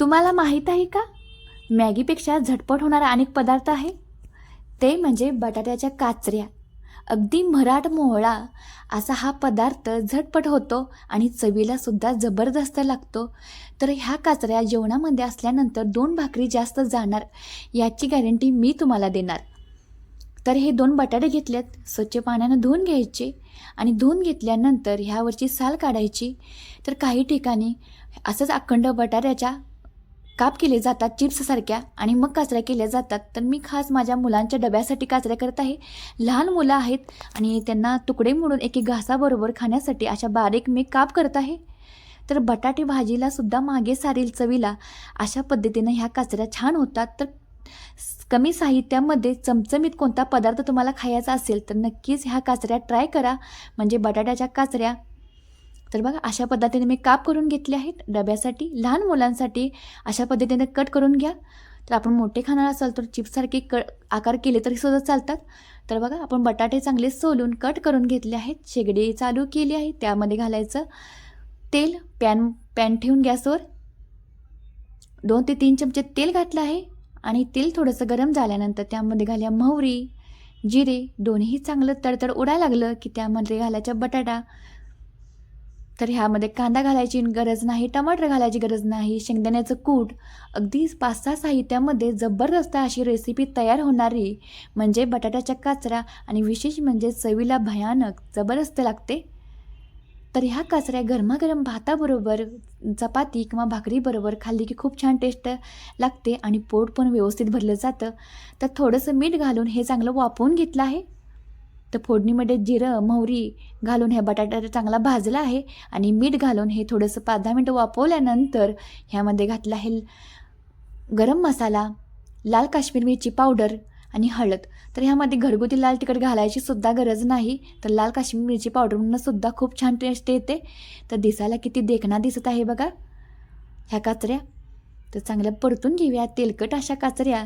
तुम्हाला माहीत आहे का? मॅगीपेक्षा झटपट होणारा अनेक पदार्थ आहे. ते म्हणजे बटाट्याच्या काचऱ्या. अगदी मराठ मोहळा असा हा पदार्थ झटपट होतो आणि चवीला सुद्धा जबरदस्त लागतो. तर ह्या काचऱ्या जेवणामध्ये असल्यानंतर दोन भाकरी जास्त जाणार याची गॅरंटी मी तुम्हाला देणार. तर हे दोन बटाटे घेतलेत स्वच्छ पाण्यानं धुवून घ्यायचे आणि धुवून घेतल्यानंतर ह्यावरची साल काढायची. तर काही ठिकाणी असंच अखंड बटाट्याच्या काप केले जातात चिप्ससारख्या आणि मग काचऱ्या केल्या जातात. तर मी खास माझ्या मुलांच्या डब्यासाठी काचऱ्या करत आहे. लहान मुलं आहेत आणि त्यांना तुकडे मोडून एके घासाबरोबर खाण्यासाठी अशा बारीक मी काप करत आहे. तर बटाटे भाजीला सुद्धा मागे सारील चवीला अशा पद्धतीनं ह्या काचऱ्या छान होतात. तर कमी साहित्यामध्ये चमचमीत कोणता पदार्थ तुम्हाला खायचा असेल तर नक्कीच ह्या काचऱ्या ट्राय करा. म्हणजे बटाट्याच्या काचऱ्या तर बघा अशा पद्धतीने मी काप करून घेतले आहेत. डब्यासाठी लहान मुलांसाठी अशा पद्धतीने कट करून घ्या. तर आपण मोठे खाणार असाल तर चिप्ससारखे क आकार केले तरी सुद्धा चालतात. तर बघा आपण बटाटे चांगले सोलून कट करून घेतले आहेत. शेगडी चालू केली आहे त्यामध्ये घालायचं तेल. पॅन पॅन ठेवून गॅसवर दोन ते तीन चमचे तेल घातलं आहे आणि तेल थोडंसं गरम झाल्यानंतर त्यामध्ये घाल्या मोहरी जिरे. दोन्ही चांगलं तडतड उडायला लागलं की त्यामध्ये घालायच्या बटाटा. तर ह्यामध्ये कांदा घालायची गरज नाही टमाटर घालायची गरज नाही शेंगदाण्याचं कूट अगदी पाच सहा साहित्यामध्ये जबरदस्त अशी रेसिपी तयार होणारी म्हणजे बटाट्याच्या काचरा आणि विशेष म्हणजे चवीला भयानक जबरदस्त लागते. तर ह्या काचऱ्या गरमागरम भाताबरोबर चपाती किंवा भाकरीबरोबर खाल्ली की खूप छान टेस्ट लागते आणि पोट पण व्यवस्थित भरलं जातं. तर थोडंसं मीठ घालून हे चांगलं वापरून घेतलं आहे. तर फोडणीमध्ये जिरं मोहरी घालून हे बटाटा चांगला भाजला आहे आणि मीठ घालून हे थोडंसं पाच दहा मिनटं वापवल्यानंतर ह्यामध्ये घातलं आहे गरम मसाला लाल काश्मीर मिरची पावडर आणि हळद. तर ह्यामध्ये घरगुती लाल तिखट घालायची सुद्धा गरज नाही. तर लाल काश्मीर मिरची पावडरनं सुद्धा खूप छान टेस्ट येते. तर दिसायला किती देखणा दिसत आहे बघा. ह्या काचऱ्या. तर चांगल्या परतून घेऊया. तेलकट अशा काचऱ्या.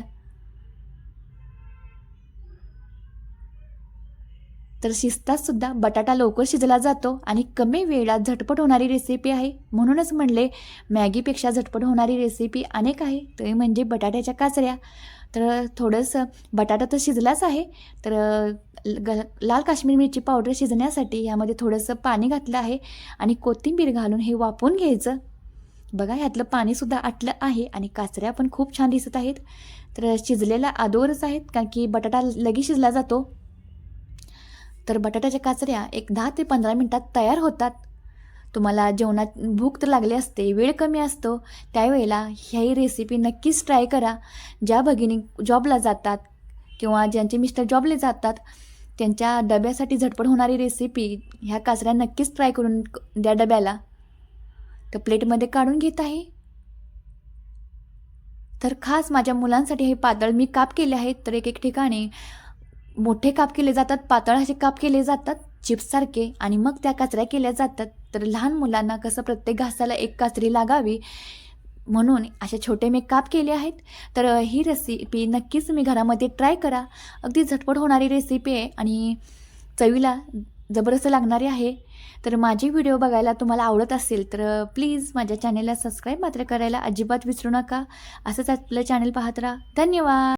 तर शिजतातसुद्धा बटाटा लवकर शिजला जातो आणि कमी वेळात झटपट होणारी रेसिपी आहे. म्हणूनच म्हणले मॅगीपेक्षा झटपट होणारी रेसिपी अनेक आहे. ते म्हणजे बटाट्याच्या काचऱ्या. तर थोडंसं बटाटा तर शिजलाच आहे. तर ग लाल काश्मीर मिरची पावडर शिजण्यासाठी यामध्ये थोडंसं पाणी घातलं आहे आणि कोथिंबीर घालून हे वापरून घ्यायचं. बघा ह्यातलं पाणीसुद्धा आटलं आहे आणि काचऱ्या पण खूप छान दिसत आहेत. तर शिजलेल्या आदोवरच आहेत कारण की बटाटा लगेच शिजला जातो. तर बटाट्याच्या काचऱ्या एक दहा ते पंधरा मिनटात तयार होतात. तुम्हाला जेवणात भूक तर लागली असते वेळ कमी असतो. त्यावेळेला ह्याही रेसिपी नक्कीच ट्राय करा. ज्या भगिनी जॉबला जातात किंवा ज्यांचे मिस्टर जॉबला जातात त्यांच्या डब्यासाठी झटपट होणारी रेसिपी ह्या काचऱ्या नक्कीच ट्राय करून द्या डब्याला. तर प्लेटमध्ये काढून घेत आहे. तर खास माझ्या मुलांसाठी हे पातळ मी काप केले आहेत तर एक एक ठिकाणी मोठे काप केले जातात पातळ असे काप केले जातात चिप्ससारखे आणि मग त्या काचऱ्या केल्या जातात. तर लहान मुलांना कसं प्रत्येक घासाला एक काचरी लागावी म्हणून असे छोटे मी काप केले आहेत. तर ही रेसिपी नक्कीच तुम्ही घरामध्ये ट्राय करा. अगदी झटपट होणारी रेसिपी आहे आणि चवीला जबरदस्त लागणारी आहे. तर माझे व्हिडिओ बघायला तुम्हाला आवडत असेल तर प्लीज माझ्या चॅनेलला सबस्क्राईब मात्र करायला अजिबात विसरू नका. असंच आपलं चॅनेल पाहत राहा. धन्यवाद!